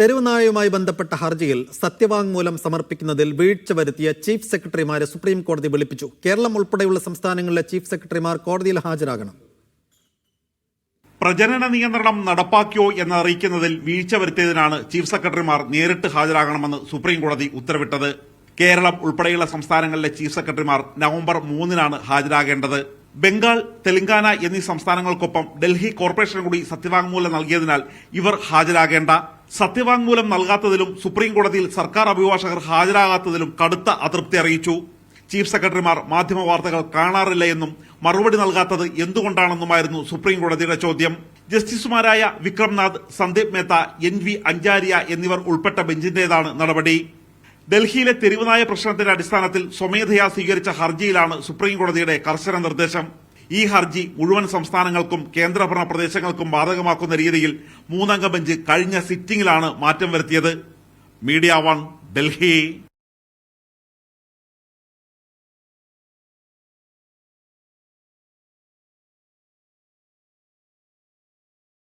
തെരുവുനായയുമായി ബന്ധപ്പെട്ട ഹർജിയിൽ സത്യവാങ്മൂലം സമർപ്പിക്കുന്നതിൽ വീഴ്ച വരുത്തിയ ചീഫ് സെക്രട്ടറിമാരെ സുപ്രീം കോടതി വിളിപ്പിച്ചു. കേരളം ഉൾപ്പെടെയുള്ള സംസ്ഥാനങ്ങളിലെ ചീഫ് സെക്രട്ടറിമാർ കോടതിയിൽ ഹാജരാകണം. പ്രജനന നിയന്ത്രണം നടപ്പാക്കിയോ എന്ന് അറിയിക്കുന്നതിൽ വീഴ്ച വരുത്തിയതിനാണ് ചീഫ് സെക്രട്ടറിമാർ നേരിട്ട് ഹാജരാകണമെന്ന് സുപ്രീം കോടതി ഉത്തരവിട്ടത്. കേരളം ഉൾപ്പെടെയുള്ള സംസ്ഥാനങ്ങളിലെ ചീഫ് സെക്രട്ടറിമാർ നവംബർ മൂന്നിനാണ് ഹാജരാകേണ്ടത്. ബംഗാൾ തെലങ്കാന എന്നീ സംസ്ഥാനങ്ങൾക്കൊപ്പം ഡൽഹി കോർപ്പറേഷൻ കൂടി സത്യവാങ്മൂലം നൽകിയതിനാൽ ഇവർ ഹാജരാകേണ്ട. സത്യവാങ്മൂലം നൽകാത്തതിലും സുപ്രീം കോടതിയിൽ സർക്കാർ അഭിഭാഷകർ ഹാജരാകാത്തതിലും കടുത്ത അതൃപ്തി അറിയിച്ചു. ചീഫ് സെക്രട്ടറിമാർ മാധ്യമ വാർത്തകൾ കാണാറില്ല എന്നും മറുപടി നൽകാത്തത് എന്തുകൊണ്ടാണെന്നുമായിരുന്നു സുപ്രീം കോടതിയുടെ ചോദ്യം. ജസ്റ്റിസുമാരായ വിക്രംനാഥ് സന്ദീപ് മേത്ത എൻ വി അഞ്ചാരിയ എന്നിവർ ഉൾപ്പെട്ട ബെഞ്ചിന്റേതാണ് നടപടി. ഡൽഹിയിലെ തെരുവുനായ പ്രശ്നത്തിന്റെ അടിസ്ഥാനത്തിൽ സ്വമേധയാ സ്വീകരിച്ച ഹർജിയിലാണ് സുപ്രീം കോടതിയുടെ കർശന നിർദ്ദേശം. ഈ ഹർജി മുഴുവൻ സംസ്ഥാനങ്ങൾക്കും കേന്ദ്രഭരണ പ്രദേശങ്ങൾക്കും ബാധകമാക്കുന്ന രീതിയിൽ മൂന്നംഗ ബെഞ്ച് കഴിഞ്ഞ സിറ്റിംഗിലാണ് മാറ്റം വരുത്തിയത്. Media one Delhi.